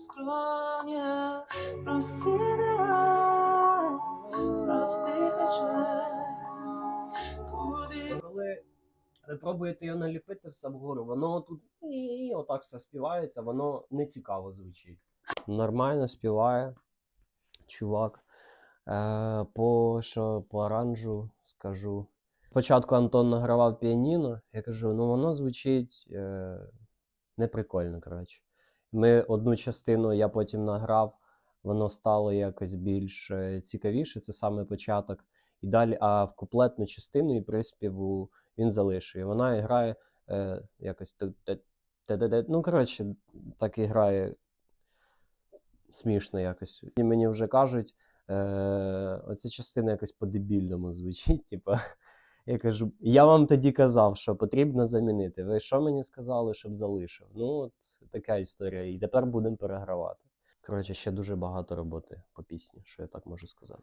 скроня, прості дива, простих вечер, куди Коли ви пробуєте його наліпити все вгору, воно тут і отак все співається, воно не цікаво звучить. Нормально співає чувак. Е, по, що, по оранжу скажу. Спочатку Антон награвав піаніно, я кажу, ну воно звучить е, неприкольно, коротше. Ми одну частину я потім награв, воно стало якось більш е, цікавіше, це саме початок. І далі, а в куплетну частину і приспіву він залишує. Вона грає е, якось. Ну, коротше, так і грає смішно якось. І мені вже кажуть, е, оця частина якось по-дебільному звучить. Типа, я кажу, я вам тоді казав, що потрібно замінити. Ви що мені сказали, щоб залишив? Ну, от така історія. І тепер будемо перегравати. Коротше, ще дуже багато роботи по пісні, що я так можу сказати.